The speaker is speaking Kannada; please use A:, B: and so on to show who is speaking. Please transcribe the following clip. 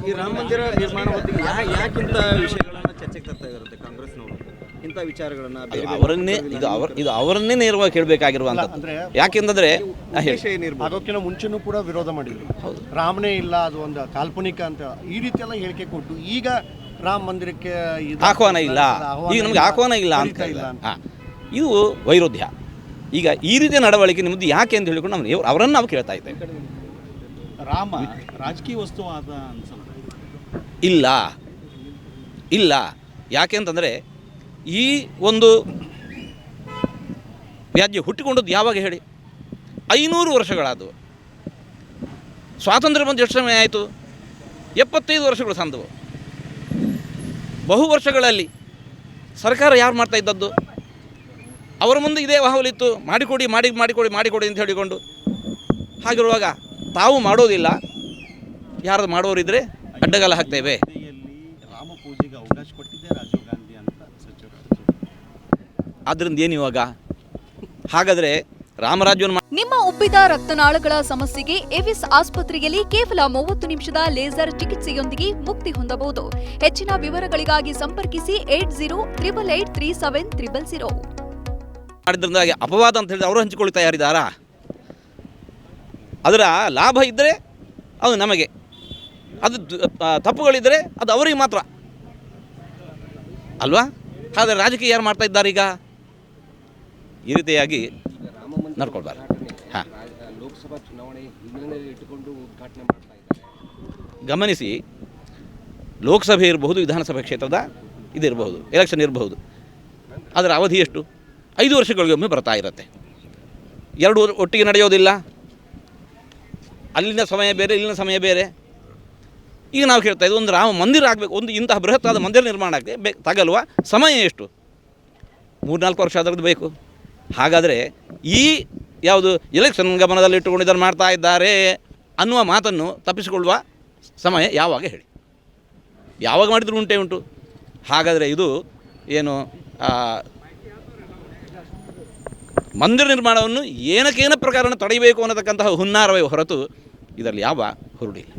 A: ಈ ರಾಮ ಮಂದಿರ ನಿರ್ಮಾಣ ಹೊತ್ತಿಗೆ ಯಾ ಯಾಕಿಂತ ವಿಷಯಗಳನ್ನ ಚರ್ಚೆಗೆ ತರ್ತಾ ಇರುತ್ತೆ ಕಾಂಗ್ರೆಸ್ನವರು ಇಂಥ ವಿಚಾರಗಳನ್ನ ಬೇರೆ ಬೇರೆ
B: ಅವರನ್ನೇ ಇದು ಅವರ ಇದು ಅವರನ್ನೇ ನೇರವಾಗಿ ಹೇಳಬೇಕಾಗಿರುವಂತ
C: ಅಂದ್ರೆ
B: ಯಾಕೆಂದ್ರೆ ಅದಕ್ಕಿಂತ ಹೇಳಿ
A: ಏನಿರ್ಬೋದು
C: ಮುಂಚೆನೂ ಕೂಡ ವಿರೋಧ ಮಾಡಿದ್ರು. ರಾಮನೇ ಇಲ್ಲ ಅದು ಒಂದು ಕಾಲ್ಪನಿಕ ಅಂತ ಈ ರೀತಿ ಎಲ್ಲ ಹೇಳಿಕೆ ಕೊಟ್ಟು ಈಗ ರಾಮ ಮಂದಿರಕ್ಕೆ ಇದು-
B: ಆಹ್ವಾನ ಇಲ್ಲ.
C: ಆಹ್ವಾನ
B: ಈಗ ನಮ್ಗೆ ಆಹ್ವಾನ ಇಲ್ಲ ಅಂತ ಇಲ್ಲ
C: ಅಂತ.
B: ಇದು ವೈರುಧ್ಯ. ಈಗ ಈ ರೀತಿಯ ನಡವಳಿಕೆ ನಿಮ್ಮದು ಯಾಕೆ ಅಂತ ಹೇಳಿಕೊಂಡು ನಾವು ಅವರನ್ನು ನಾವು ಕೇಳ್ತಾ ಇದ್ದೇವೆ.
D: ರಾಮ ರಾಜಕೀಯ ವಸ್ತುವಾದ ಅನ್ಸಲ್ಲ
B: ಇಲ್ಲ. ಇಲ್ಲ. ಯಾಕೆ ಅಂತಂದರೆ ಈ ಒಂದು ವ್ಯಾಜ್ಯ ಹುಟ್ಟಿಕೊಂಡದ್ದು ಯಾವಾಗ ಹೇಳಿ? ಐನೂರು ವರ್ಷಗಳಾದವು. ಸ್ವಾತಂತ್ರ್ಯ ಬಂದು ಎಷ್ಟು ಸಮಯ ಆಯಿತು? ಎಪ್ಪತ್ತೈದು ವರ್ಷಗಳು ಸಂದವು. ಬಹು ವರ್ಷಗಳಲ್ಲಿ ಸರ್ಕಾರ ಯಾರು ಮಾಡ್ತಾ ಇದ್ದದ್ದು? ಅವರ ಮುಂದೆ ಇದೇ ವಾಹವಲಿತ್ತು ಮಾಡಿಕೊಡಿ, ಮಾಡಿ, ಮಾಡಿಕೊಡಿ ಮಾಡಿಕೊಡಿ ಅಂತ ಹೇಳಿಕೊಂಡು ಹಾಗಿರುವಾಗ ತಾವು ಮಾಡೋದಿಲ್ಲ ಯಾರು ಮಾಡೋರಿದ್ರೆ ಅಡ್ಡಗಾಲ ಹಾಕ್ತೇವೆ.
D: ರಾಮ ಪೂಜೆಗೆ ಅವಕಾಶ ಕೊಟ್ಟಿದ್ದೆ ರಾಜೀವ್ ಗಾಂಧಿ ಅಂತ ಸಚಿವರು
B: ಆದ್ದರಿಂದ ಏನು ಇವಾಗ? ಹಾಗಾದ್ರೆ ರಾಮರಾಜ್ಯವನ್ನು
E: ನಿಮ್ಮ ಉಬ್ಬಿದ ರಕ್ತನಾಳಗಳ ಸಮಸ್ಯೆಗೆ ಎವಿಸ್ ಆಸ್ಪತ್ರೆಯಲ್ಲಿ ಕೇವಲ ಮೂವತ್ತು ನಿಮಿಷದ ಲೇಸರ್ ಚಿಕಿತ್ಸೆಯೊಂದಿಗೆ ಮುಕ್ತಿ ಹೊಂದಬಹುದು. ಹೆಚ್ಚಿನ ವಿವರಗಳಿಗಾಗಿ ಸಂಪರ್ಕಿಸಿ eight zero triple eight three seven triple zero.
B: ಮಾಡಿದ್ರಿಂದಾಗಿ ಅಪವಾದ ಅಂತ ಹೇಳಿದ್ರೆ ಅವರು ಹಂಚಿಕೊಳ್ಳಿ ಯಾರಿದ್ದಾರಾ ಅದರ ಲಾಭ ಇದ್ದರೆ ಅದು ನಮಗೆ. ಅದು ತಪ್ಪುಗಳಿದ್ದರೆ ಅದು ಅವರಿಗೆ ಮಾತ್ರ. ಅಲ್ವಾ? ಆದರೆ ರಾಜಕೀಯ ಯಾರು ಮಾಡ್ತಾ ಇದ್ದಾರೆ ಈಗ? ಈ ರೀತಿಯಾಗಿ ನಡ್ಕೊಳ್ಬಾರ್ದು. ಹಾಂ. ಗಮನಿಸಿ, ಲೋಕಸಭೆ ಇರಬಹುದು, ವಿಧಾನಸಭಾ ಕ್ಷೇತ್ರದ ಇದಿರಬಹುದು ಎಲೆಕ್ಷನ್ ಇರಬಹುದು. ಅದರ ಅವಧಿ ಎಷ್ಟು? ಐದು ವರ್ಷಗಳಿಗೊಮ್ಮೆ ಬರ್ತಾ ಇರುತ್ತೆ. ಎರಡು ಒಟ್ಟಿಗೆ ನಡೆಯೋದಿಲ್ಲ. ಅಲ್ಲಿನ ಸಮಯ ಬೇರೆ, ಇಲ್ಲಿನ ಸಮಯ ಬೇರೆ. ಈಗ ನಾವು ಕೇಳ್ತಾ ಇದ್ದೀವಿ ಒಂದು ರಾಮ ಮಂದಿರ ಆಗಬೇಕು, ಒಂದು ಇಂತಹ ಬೃಹತ್ತಾದ ಮಂದಿರ ನಿರ್ಮಾಣ ಆಗಿದೆ ಬೇ, ತಗಲ್ವ ಸಮಯ ಎಷ್ಟು? ಮೂರ್ನಾಲ್ಕು ವರ್ಷ ಅದರದ್ದು ಬೇಕು. ಹಾಗಾದರೆ ಈ ಯಾವುದು ಎಲೆಕ್ಷನ್ ಗಮನದಲ್ಲಿ ಇದನ್ನು ಮಾಡ್ತಾ ಇದ್ದಾರೆ ಅನ್ನುವ ಮಾತನ್ನು ತಪ್ಪಿಸಿಕೊಳ್ಳುವ ಸಮಯ ಯಾವಾಗ ಹೇಳಿ? ಯಾವಾಗ ಮಾಡಿದರೂ ಉಂಟೇ ಉಂಟು. ಹಾಗಾದರೆ ಇದು ಏನು ಮಂದಿರ ನಿರ್ಮಾಣವನ್ನು ಏನಕ್ಕೇನ ಪ್ರಕಾರನ ತಡೆಯಬೇಕು ಅನ್ನತಕ್ಕಂತಹ ಹುನ್ನಾರವೇ ಹೊರತು ಇದರಲ್ಲಿ ಯಾವ ಹುರುಳಿಲ್ಲ.